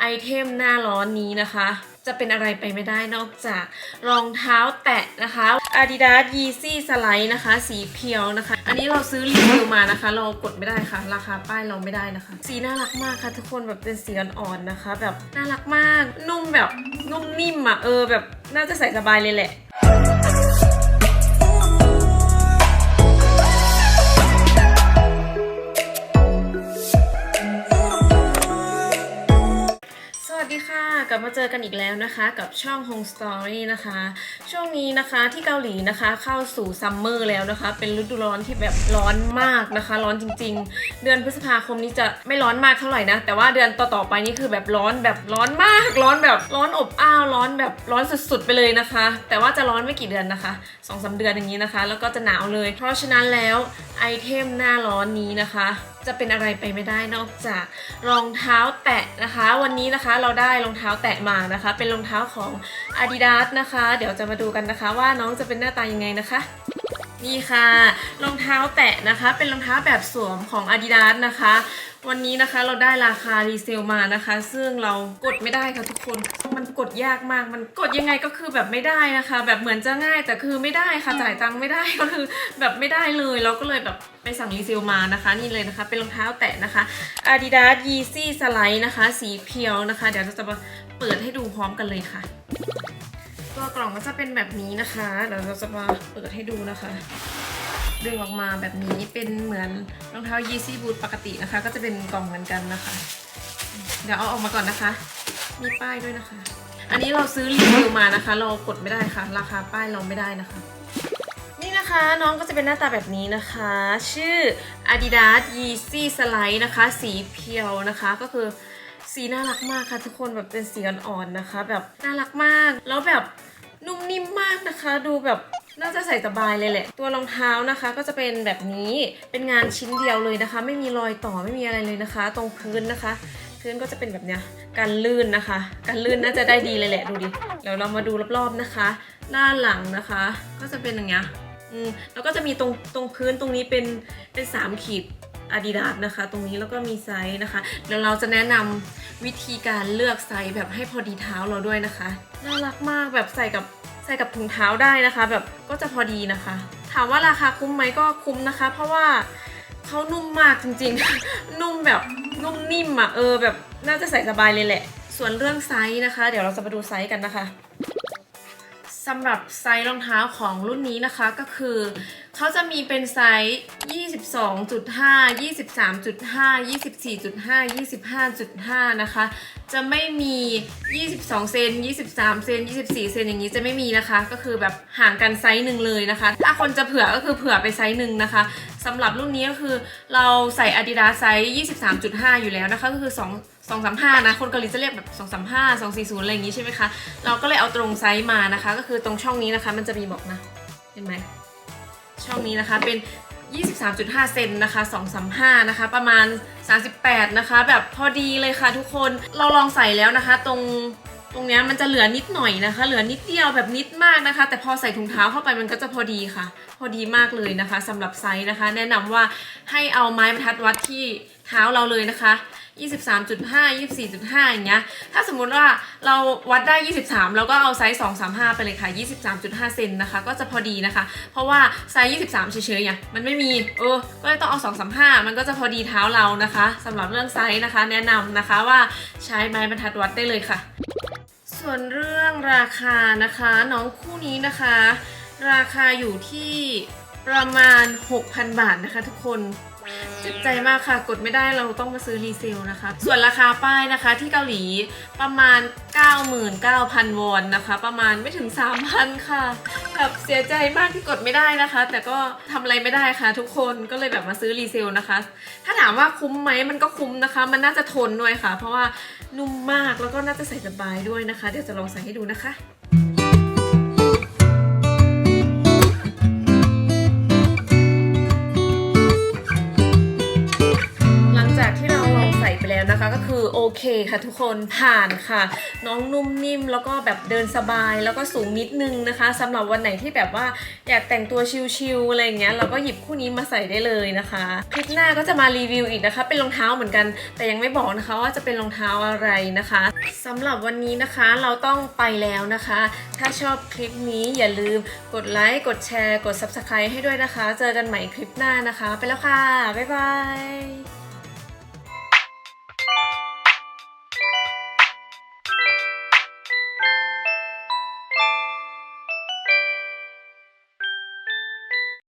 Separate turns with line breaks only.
ไอเทมหน้าร้อนนี้นะคะ จะเป็นอะไรไปไม่ได้นอกจากรองเท้าแตะนะคะ Adidas Yeezy Slide นะคะ สีเพียวนะคะ อันนี้เราซื้อรีวิวมานะคะ เรากดไม่ได้ค่ะ ราคาป้ายเราไม่ได้นะคะ สีน่ารักมากค่ะทุกคนแบบเป็นสีอ่อนๆนะคะ แบบน่ารักมากนุ่มแบบนุ่มนิ่มอะเออแบบน่าจะใส่สบายเลยแหละ ดีค่ะกลับมาเจอกันอีกแล้วนะคะ กับช่อง Home Story นะคะ ช่วงนี้นะคะที่เกาหลีนะคะเข้าสู่ซัมเมอร์แล้วนะคะ เป็นฤดูร้อนที่แบบร้อนมากนะคะ ร้อนจริง ๆ เดือนพฤษภาคมนี้จะไม่ร้อนมากเท่าไหร่นะ แต่ว่าเดือนต่อๆไปนี่คือแบบร้อนแบบร้อนมาก ร้อนแบบร้อนอบอ้าวร้อนแบบร้อนสุดๆไปเลยนะคะ แต่ว่าจะร้อนไม่กี่เดือนนะคะสองสามเดือนอย่างนี้นะคะ แล้วก็จะหนาวเลย เพราะฉะนั้นแล้วไอเทมหน้าร้อนนี้นะคะจะเป็นอะไรไปไม่ได้นอกจากรองเท้าแตะนะคะ วันนี้นะคะเราได้รองเท้าแตะมานะคะ เป็นรองเท้าของ Adidas นะคะ เดี๋ยวจะมาดูกันนะคะ ว่าน้องจะเป็นหน้าตายังไงนะคะนี่ค่ะรองเท้าแตะนะคะ เป็นรองเท้าแบบสวมของ Adidas นะคะ วันนี้นะคะเราได้ราคารีเซลมานะคะ ซึ่งเรากดไม่ได้ค่ะทุกคน มันกดยากมาก มันกดยังไงก็คือแบบไม่ได้นะคะ แบบเหมือนจะง่ายแต่คือไม่ได้ค่ะจ่ายตังค์ไม่ได้ก็คือแบบไม่ได้เลย เราก็เลยแบบไปสั่งรีเซลมานะคะ นี่เลยนะคะ เป็นรองเท้าแตะนะคะ Adidas Yeezy Slide นะคะ สีเพียวนะคะ เดี๋ยวเราจะมาเปิดให้ดูพร้อมกันเลยค่ะ ตัวกล่องก็จะเป็นแบบนี้นะคะเดี๋ยวเราจะมาเปิดให้ดูนะคะ ดึงออกมาแบบนี้เป็นเหมือนรองเท้า Yeezy Boot ปกตินะคะ ก็จะเป็นกล่องเหมือนกันนะคะ เดี๋ยวเอาออกมาก่อนนะคะ มีป้ายด้วยนะคะ อันนี้เราซื้อรีวิวมานะคะ เรากดไม่ได้ค่ะ ราคาป้ายเราไม่ได้นะคะ นี่นะคะน้องก็จะเป็นหน้าตาแบบนี้นะคะ ชื่อ Adidas Yeezy Slide นะคะ สีเพียวนะคะก็คือสีน่ารักมากค่ะ ทุกคนแบบเป็นสีอ่อนๆนะคะ แบบน่ารักมากแล้วแบบนุ่มนิ่มมากนะคะ ดูแบบ น่าจะใส่สบายเลยแหละ ตัวรองเท้านะคะก็จะเป็นแบบนี้เป็นงานชิ้นเดียวเลยนะคะ ไม่มีรอยต่อไม่มีอะไรเลยนะคะ ตรงพื้นนะคะ พื้นก็จะเป็นแบบเนี้ยการลื่นนะคะการลื่นน่าจะได้ดีเลยแหละดูดิเดี๋ยวเรามาดูรอบๆนะคะ ด้านหลังนะคะ ก็จะเป็นอย่างเงี้ยอืมแล้วก็จะมีตรงตรงพื้นตรงนี้เป็นเป็นสามขีด Adidas นะคะ ตรงนี้แล้วก็มีไซส์นะคะเดี๋ยวเราจะแนะนำวิธีการเลือกไซส์แบบให้พอดีเท้าเราด้วยนะคะน่ารักมากแบบใส่กับ ใส่กับถุงเท้าได้นะคะ แบบก็จะพอดีนะคะ ถามว่าราคาคุ้มไหมก็คุ้มนะคะ เพราะว่าเขานุ่มมากจริงๆ นุ่มแบบนุ่มนิ่มอะ่ะเออแบบน่าจะใส่สบายเลยแหละ ส่วนเรื่องไซส์นะคะ เดี๋ยวเราจะมาดูไซส์กันนะคะสำหรับไซส์รองเท้าของรุ่นนี้นะคะก็คือเขาจะมีเป็นไซส์ 22.5 23.5 24.5 25.5 นะคะ จะไม่มี 22 เซน 23 เซน 24 เซนอย่างนี้จะไม่มีนะคะ ก็คือแบบห่างกันไซส์หนึ่งเลยนะคะ ถ้าคนจะเผื่อก็คือเผื่อไปไซส์หนึ่งนะคะสำหรับรุ่นนี้ก็คือเราใส่ Adidas ไซส์ 23.5 อยู่แล้วนะคะ ก็คือ 2 2 3 5 นะ คนเกาหลีจะเรียกแบบ 2 3 5 2 4 0 อะไรอย่างนี้ใช่ไหมคะ เราก็เลยเอาตรงไซส์มานะคะ ก็คือตรงช่องนี้นะคะ มันจะมีบอกนะ เห็นไหม ช่องนี้นะคะเป็น 23.5 เซนนะคะ 235 นะคะ ประมาณ 38 นะคะ แบบพอดีเลยค่ะทุกคน เราลองใส่แล้วนะคะ ตรง ตรงนี้มันจะเหลือนิดหน่อยนะคะ เหลือนิดเดียวแบบนิดมากนะคะ แต่พอใส่ถุงเท้าเข้าไปมันก็จะพอดีค่ะ พอดีมากเลยนะคะสำหรับไซส์นะคะ แนะนำว่าให้เอาไม้บรรทัดวัดที่เท้าเราเลยนะคะ 23.5 24.5 อย่างเงี้ย ถ้าสมมุติว่าเราวัดได้ 23 เราก็เอาไซส์ 235 ไปเลยค่ะ 23.5 เซนนะคะ ก็จะพอดีนะคะ เพราะว่าไซส์ 23 เฉยๆเนี่ยมันไม่มี เออ ก็เลยต้องเอา 235 มันก็จะพอดีเท้าเรานะคะสำหรับเรื่องไซส์นะคะ แนะนำนะคะว่าใช้ไม้บรรทัดวัดได้เลยค่ะ ส่วนเรื่องราคานะคะน้องคู่นี้นะคะ ราคาอยู่ที่ประมาณ 6,000 บาทนะคะทุกคน เจ็บใจมากค่ะ กดไม่ได้เราต้องมาซื้อรีเซลนะคะ ส่วนราคาป้ายนะคะที่เกาหลีประมาณ 99,000 วอนนะคะ ประมาณไม่ถึง 3,000 ค่ะแบบเสียใจมากที่กดไม่ได้นะคะ แต่ก็ทำอะไรไม่ได้ค่ะ ทุกคนก็เลยแบบมาซื้อรีเซลนะคะ ถ้าถามว่าคุ้มไหมมันก็คุ้มนะคะ มันน่าจะทนด้วยค่ะ เพราะว่านุ่มมากแล้วก็น่าจะใส่สบายด้วยนะคะ เดี๋ยวจะลองใส่ให้ดูนะคะ แล้วนะคะ ก็คือโอเคค่ะทุกคนผ่านค่ะ น้องนุ่มนิ่มแล้วก็แบบเดินสบายแล้วก็สูงนิดนึงนะคะสำหรับวันไหนที่แบบว่าอยากแต่งตัวชิลๆอะไรอย่างเงี้ยเราก็หยิบคู่นี้มาใส่ได้เลยนะคะคลิปหน้าก็จะมารีวิวอีกนะคะ เป็นรองเท้าเหมือนกัน แต่ยังไม่บอกนะคะว่าจะเป็นรองเท้าอะไรนะคะสำหรับวันนี้นะคะเราต้องไปแล้วนะคะ ถ้าชอบคลิปนี้อย่าลืมกดไลค์กดแชร์กด subscribe ให้ด้วยนะคะ เจอกันใหม่คลิปหน้านะคะ ไปแล้วค่ะ บ๊ายบาย